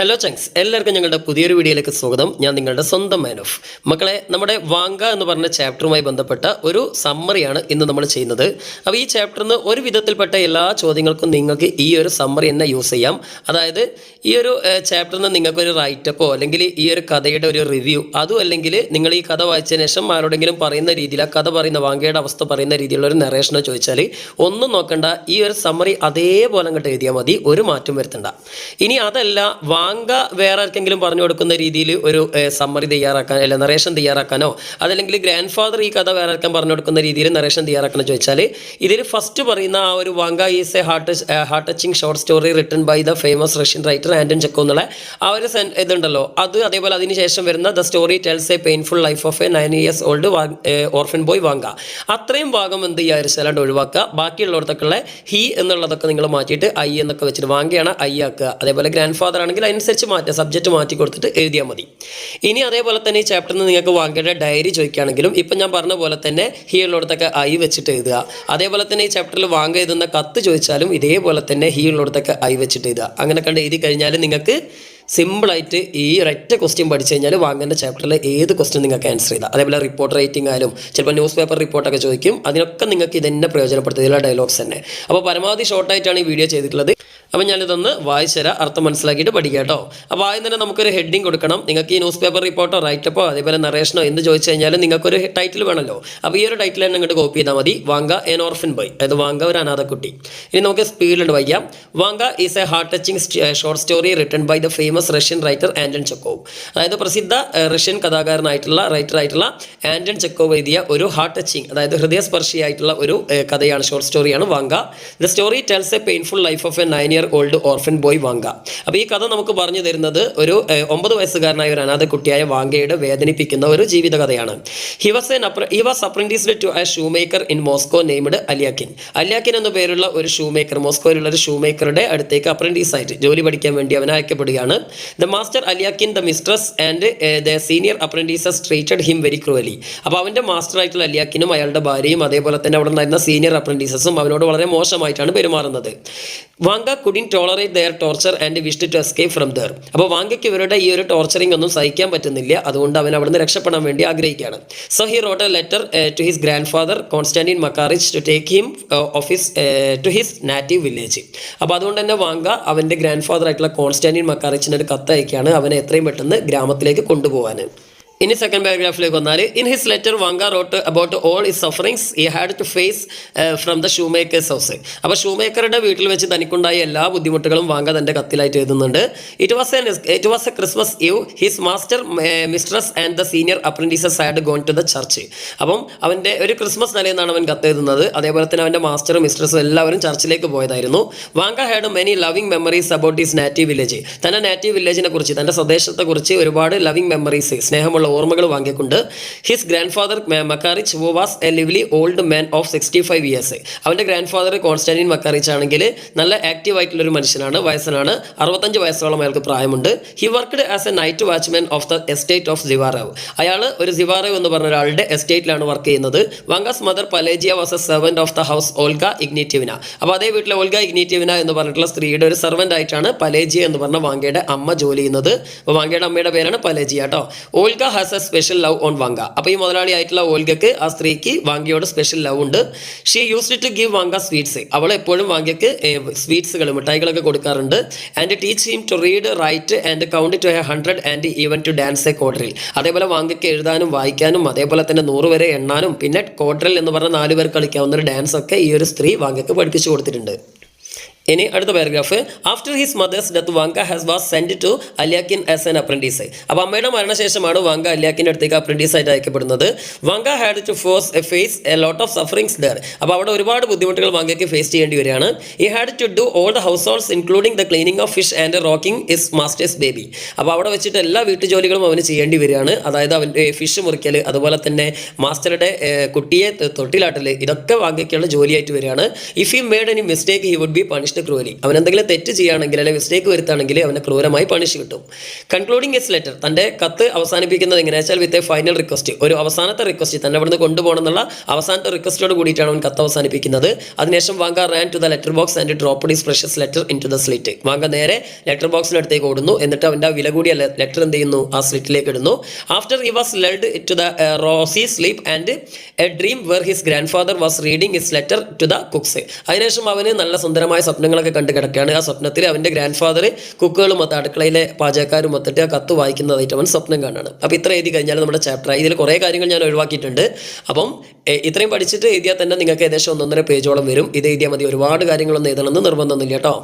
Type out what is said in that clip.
Hello ചങ്സ് എല്ലാവർക്കും ഞങ്ങളുടെ പുതിയൊരു വീഡിയോയിലേക്ക് സ്വാഗതം. ഞാൻ നിങ്ങളുടെ സ്വന്തം മാൻ ഓഫ് മക്കളെ നമ്മുടെ വാങ്ക എന്ന് പറഞ്ഞ ചാപ്റ്ററുമായി ബന്ധപ്പെട്ട ഒരു സമ്മറിയാണ് ഇന്ന് നമ്മൾ ചെയ്യുന്നത്. അപ്പോൾ ഈ ചാപ്റ്ററിൽ നിന്ന് ഒരു വിധത്തിൽപ്പെട്ട എല്ലാ ചോദ്യങ്ങൾക്കും നിങ്ങൾക്ക് ഈ ഒരു സമ്മറി തന്നെ യൂസ് ചെയ്യാം. അതായത് ഈ ഒരു ചാപ്റ്ററിൽ നിന്ന് നിങ്ങൾക്കൊരു റൈറ്റപ്പോ അല്ലെങ്കിൽ ഈ ഒരു കഥയുടെ ഒരു റിവ്യൂ അതും അല്ലെങ്കിൽ നിങ്ങൾ ഈ കഥ വായിച്ചതിന് ശേഷം ആരോടെങ്കിലും പറയുന്ന രീതിയിൽ ആ കഥ പറയുന്ന വാങ്കയുടെ അവസ്ഥ പറയുന്ന രീതിയിലുള്ള ഒരു നറേഷനോ ചോദിച്ചാൽ ഒന്നും നോക്കണ്ട ഈ ഒരു സമ്മറി അതേപോലെ അങ്ങോട്ട് എഴുതിയാൽ മതി. ഒരു മാറ്റം വരുത്തണ്ട. ഇനി അതല്ല വാങ്ക വേറെ ആർക്കെങ്കിലും പറഞ്ഞു കൊടുക്കുന്ന രീതിയിൽ ഒരു സമ്മറി തയ്യാറാക്കാൻ അല്ല നറേഷൻ തയ്യാറാക്കാനോ അതല്ലെങ്കിൽ ഗ്രാൻഡ് ഫാദർ ഈ കഥ വേറെ ആർക്കാൻ പറഞ്ഞു കൊടുക്കുന്ന രീതിയിൽ നറേഷൻ തയ്യാറാക്കണം ചോദിച്ചാൽ ഇതിൽ ഫസ്റ്റ് പറയുന്ന ആ ഒരു Vanka is a heart heart touching short story written by the famous Russian writer Anton Chekhov എന്നുള്ള ആ ഒരു ഇതുണ്ടല്ലോ. അത് അതേപോലെ അതിനുശേഷം വരുന്ന the story tells a painful life of a nine years old orphan boy Vanka അത്രയും ഭാഗം എന്ത് ചെയ്യാറിച്ചാലാണ്ട് ഒഴിവാക്കുക. ബാക്കിയുള്ളിടത്തൊക്കെ ഹി എന്നുള്ളതൊക്കെ നിങ്ങൾ മാറ്റിയിട്ട് ഐ എന്നൊക്കെ വെച്ചിട്ട് വാങ്കയാണ് ഐ ആക്കുക. അതേപോലെ ഗ്രാൻഡ് ഫാദർ ആണെങ്കിൽ അതിനനുസരിച്ച് മാറ്റുക സബ്ജക്റ്റ് മാറ്റി കൊടുത്തിട്ട് എഴുതിയാൽ മതി. ഇനി അതേപോലെ തന്നെ ഈ ചാപ്റ്ററിൽ നിന്ന് നിങ്ങൾക്ക് വാങ്ങേണ്ട ഡയറി ചോദിക്കുകയാണെങ്കിലും ഇപ്പം ഞാൻ പറഞ്ഞ പോലെ തന്നെ ഹീളിലോടത്തൊക്കെ ഐ വെച്ചിട്ട് എഴുതുക. അതേപോലെ തന്നെ ഈ ചാപ്റ്ററിൽ വാങ്ങ എഴുതുന്ന കത്ത് ചോദിച്ചാലും ഇതേപോലെ തന്നെ ഹീളിലോടത്തൊക്കെ ഐ വെച്ചിട്ട് എഴുതുക. അങ്ങനെ കണ്ട് എഴുതി കഴിഞ്ഞാൽ നിങ്ങൾക്ക് സിമ്പിളായിട്ട് ഈ ഒരൊറ്റ ക്വസ്റ്റ്യൻ പഠിച്ചു കഴിഞ്ഞാൽ വാങ്ങേണ്ട ചാപ്റ്ററിൽ ഏത് ക്വസ്റ്റ്യൻ നിങ്ങൾക്ക് ആൻസർ ചെയ്താൽ അതേപോലെ റിപ്പോർട്ട് റൈറ്റിംഗ് ആയാലും ചിലപ്പോൾ ന്യൂസ് പേപ്പർ റിപ്പോർട്ടൊക്കെ ചോദിക്കും. അതിനൊക്കെ നിങ്ങൾക്ക് ഇതെന്നെ പ്രയോജനപ്പെടുത്തിയുള്ള ഡയലോഗ്സ് തന്നെ. അപ്പോൾ പരമാവധി ഷോർട്ടായിട്ടാണ് ഈ വീഡിയോ ചെയ്തിട്ടുള്ളത്. അപ്പോൾ ഞാനിതൊന്ന് വായിച്ചുതരാം അർത്ഥം മനസ്സിലാക്കിയിട്ട് പഠിക്കുക കേട്ടോ. അപ്പോൾ ആദ്യം തന്നെ നമുക്കൊരു ഹെഡിങ് കൊടുക്കണം. നിങ്ങൾക്ക് ഈ ന്യൂസ് പേപ്പർ റിപ്പോർട്ടോ റൈറ്റപ്പോ അതേപോലെ നറേഷനോ എന്ത് ചോദിച്ചു കഴിഞ്ഞാൽ നിങ്ങൾക്കൊരു ടൈറ്റിൽ വേണമല്ലോ അപ്പോൾ ഈ ഒരു ടൈറ്റിൽ തന്നെ ഇങ്ങോട്ട് കോപ്പി ചെയ്താൽ മതി. വാങ്ക എൻ ഓർഫിൻ ബോയ് അതായത് വാങ്ക ഒരു അനാഥക്കുട്ടി. ഇനി നമുക്ക് സ്പീഡിലുണ്ട് വായിക്കാം. Vanka is a heart touching short story written by the famous Russian writer Anton Chekhov അതായത് പ്രസിദ്ധ റഷ്യൻ കഥാകാരനായിട്ടുള്ള റൈറ്റർ ആയിട്ടുള്ള ആൻഡൻ ചെക്കോവ് എഴുതിയ ഒരു ഹാർട്ട് ടച്ചിങ് അതായത് ഹൃദയസ്പർശിയായിട്ടുള്ള ഒരു കഥയാണ് ഷോർട്ട് സ്റ്റോറിയാണ് Vanka. The story tells a painful life of a nine year old orphan boy Vanka. അപ്പോൾ ഈ കഥ നമുക്ക് പറഞ്ഞു തരുന്നത് ഒരു ഒമ്പത് വയസ്സുകാരനായ ഒരു അനാഥ കുട്ടിയായ വാങ്കയുടെ വേദനിപ്പിക്കുന്ന ഒരു ജീവിത കഥയാണ്. He was an he was apprenticed to a shoemaker in Moscow named Alyakhin Alyakhin എന്ന പേരുള്ള ഒരു ഷൂ മേക്കർ മോസ്കോയിലുള്ള ഒരു ഷൂ മേക്കറുടെ അടുത്തേക്ക് ആയിട്ട് ജോലി പഠിക്കാൻ വേണ്ടി അവൻ അയക്കപ്പെടുകയാണ്. The master Alyakhin the mistress and the senior apprentices treated him very cruelly അപ്പോൾ അവന്റെ മാസ്റ്റർ ആയിട്ടുള്ള അലിയാക്കിനും അയാളുടെ ഭാര്യയും അതേപോലെ തന്നെ അവിടെ ഉണ്ടായിരുന്ന സീനിയർ അപ്രന്റീസസും അവനോട് വളരെ മോശമായിട്ടാണ് പെരുമാറുന്നത്. Vanka couldn't tolerate their torture and wished to escape from there അപ്പോൾ വാങ്കയ്ക്ക് ഇവരുടെ ഈ ഒരു ടോർച്ചറിംഗ് ഒന്നും സഹിക്കാൻ പറ്റുന്നില്ല. അതുകൊണ്ട് അവൻ അവിടുന്ന് രക്ഷപ്പെടാൻ വേണ്ടി ആഗ്രഹിക്കുകയാണ്. So he wrote a letter to his grandfather Konstantin Makarich to take him off his to his native village അപ്പോൾ അതുകൊണ്ട് തന്നെ വാങ്ക അവന്റെ ഗ്രാൻഡ് ഫാദർ ആയിട്ടുള്ള കോൺസ്റ്റാന്റിൻ മക്കാറിച്ചിന് ഒരു കത്ത് അയക്കുകയാണ് അവനെ എത്രയും പെട്ടെന്ന് ഗ്രാമത്തിലേക്ക് കൊണ്ടുപോകാൻ ഇനി സെക്കൻഡ് പാരഗ്രാഫിലേക്ക് വന്നാൽ in his letter Vanka wrote about all his sufferings he had to face from the shoemakers house അപ്പോൾ ഷൂ മേക്കറുടെ വീട്ടിൽ വെച്ച് തനിക്കുണ്ടായ എല്ലാ ബുദ്ധിമുട്ടുകളും വാങ്ക തന്റെ കത്തിലായിട്ട് എഴുതുന്നുണ്ട്. It was an it was a Christmas you his master mistress and the senior apprentices had gone to the church അപ്പം അവന്റെ ഒരു ക്രിസ്മസ് നിലയെന്നാണ് അവൻ കത്ത് എഴുതുന്നത്. അതേപോലെ തന്നെ അവന്റെ മാസ്റ്ററും മിസ്ട്രസും എല്ലാവരും ചർച്ചിലേക്ക് പോയതായിരുന്നു. Vanka had many loving memories about his native village തന്റെ നാറ്റീവ് വില്ലേജിനെ കുറിച്ച് തന്റെ സ്വദേശത്തെക്കുറിച്ച് ഒരുപാട് ലവിങ് മെമ്മറീസ് സ്നേഹമുള്ള ഓർമ്മകൾ വാങ്ങിക്കൊണ്ട് his grandfather Makarich who was a lively old man of sixty five years അവന്റെ ഗ്രാൻഡ് ഫാദർ കോൺസ്റ്റാന്റിൻ മക്കാറിച്ച് ആണെങ്കിൽ നല്ല ആക്റ്റീവ് ആയിട്ടുള്ള ഒരു മനുഷ്യനാണ് വയസ്സനാണ്. അറുപത്തഞ്ച് വയസ്സോളം അയാൾക്ക് പ്രായമുണ്ട്. He worked as a night watchman of the estate of Zhivarev അയാൾ ഒരു സിവാറാവ് എന്ന് പറഞ്ഞ ഒരാളുടെ എസ്റ്റേറ്റിലാണ് വർക്ക് ചെയ്യുന്നത്. Vanka's mother Pelageya was a servant of the house Olga Ignatyevna അപ്പോൾ അതേ വീട്ടിലെ ഓൾഗ ഇഗ്നേറ്റീവിന എന്ന് പറഞ്ഞിട്ടുള്ള സ്ത്രീയുടെ ഒരു സെർവന്റ് ആയിട്ടാണ് പലേജിയ എന്ന് പറഞ്ഞ വാങ്കയുടെ അമ്മ ജോലി ചെയ്യുന്നത്. അപ്പോൾ വാങ്കയുടെ അമ്മയുടെ പേരാണ് പലേജിയ കേട്ടോ Olga has a special love on Vanka അപ്പോൾ ഈ മുതലാളി ആയിട്ടുള്ള ഓൽഗയ്ക്ക് ആ സ്ത്രീക്ക് വാങ്കയോട് സ്പെഷ്യൽ ലവ് ഉണ്ട്. She used to give Vanka sweets അവൾ എപ്പോഴും വാങ്കയ്ക്ക് സ്വീറ്റ്സുകൾ മിഠായികളൊക്കെ കൊടുക്കാറുണ്ട്. And teach him to read write and count to a hundred and even to dance a quadrille അതേപോലെ വാങ്കയ്ക്ക് എഴുതാനും വായിക്കാനും അതേപോലെ തന്നെ നൂറ് വരെ എണ്ണാനും പിന്നെ കോഡറിൽ എന്ന് പറഞ്ഞ നാല് പേർ കളിക്കാവുന്ന ഒരു ഡാൻസ് ഒക്കെ ഈ ഒരു സ്ത്രീ വാങ്കയ്ക്ക് പഠിപ്പിച്ചു കൊടുത്തിട്ടുണ്ട്. ഇനി അടുത്ത paragraph after his mother's death Vanka has was send to Alyakhin as an apprentice അപ്പോൾ അമ്മയുടെ മരണശേഷമാണ് വാങ്ക അലിയാക്കിന്റെ അടുത്തേക്ക് അപ്രന്റീസ് ആയിട്ട് അയക്കപ്പെടുന്നത്. Vanka had to force face a lot of sufferings there അപ്പോൾ അവിടെ ഒരുപാട് ബുദ്ധിമുട്ടുകൾ വാങ്കയ്ക്ക് ഫേസ് ചെയ്യേണ്ടി വരികയാണ്. He had to do all the households including the cleaning of fish and rocking his master's baby അപ്പോൾ അവിടെ വെച്ചിട്ട് എല്ലാ വീട്ടുജോലികളും അവന് ചെയ്യേണ്ടി വരികയാണ്. അതായത് അവന്റെ ഫിഷ് മുറിക്കൽ അതുപോലെ തന്നെ മാസ്റ്ററുടെ കുട്ടിയെ തൊട്ടിലാട്ടൽ ഇതൊക്കെ വാങ്കയ്ക്കുള്ള ജോലിയായിട്ട് വരികയാണ്. If you made any mistake he would be punished punished cruelly അവൻ എന്തെങ്കിലും തെറ്റ് ചെയ്യുകയാണെങ്കിൽ അല്ലെങ്കിൽ മിസ്റ്റേക്ക് വരുത്താണെങ്കിൽ അവന് ക്രൂരമായി പണിഷ് കിട്ടും. കൺക്ലൂഡിംഗ് എസ് ലെറ്റർ തന്റെ കത്ത് അവസാനിപ്പിക്കുന്നത് എങ്ങനെയാ വെച്ചാൽ വിത്ത് എ ഫൈനൽ റിക്വസ്റ്റ് ഒരു അവസാനത്തെ റിക്വസ്റ്റ് തന്നെ അവിടുന്ന് കൊണ്ടുപോകണം എന്നുള്ള അവസാനത്തെ റിക്വസ്റ്റോട് കൂടിയിട്ടാണ് അവൻ കത്ത് അവസാനിപ്പിക്കുന്നത്. അതിനുശേഷം Vanka ran to the letter box and drop this precious letter into the slit Vanka നേരെ ലെറ്റർ ബോക്സിനടുത്തേക്ക് ഓടുന്നു. എന്നിട്ട് അവന്റെ വില കൂടിയ ലെറ്റർ എന്ത് ചെയ്യുന്നു? ആ സ്ലിറ്റിലേക്ക് ഇടുന്നു. After he was led to the rosy sleep and a dream where his grandfather was reading his letter to the cooks അതിനുശേഷം അവന് നല്ല സുന്ദരമായ സ്വപ്നങ്ങളൊക്കെ കണ്ട് കിടക്കുകയാണ്. ആ സ്വപ്നത്തിൽ അവന്റെ ഗ്രാൻഡ് ഫാദർ കുക്കുകളും മൊത്തം അടുക്കളയിലെ പാചകക്കാരും മൊത്തിട്ട് ആ കത്ത് വായിക്കുന്നതായിട്ട് അവൻ സ്വപ്നം കാണുകയാണ്. അപ്പോൾ ഇത്ര എഴുതി കഴിഞ്ഞാൽ നമ്മുടെ ചാപ്റ്റർ ഇതിൽ കുറേ കാര്യങ്ങൾ ഞാൻ ഒഴിവാക്കിയിട്ടുണ്ട്. അപ്പം ഇത്രയും പഠിച്ചിട്ട് എഴുതിയാൽ തന്നെ നിങ്ങൾക്ക് ഏകദേശം ഒന്നൊന്നര പേജോളം വരും. ഇത് എഴുതിയാൽ മതി. ഒരുപാട് കാര്യങ്ങളൊന്നും എഴുതണമെന്ന് നിർബന്ധമൊന്നുമില്ല കേട്ടോ.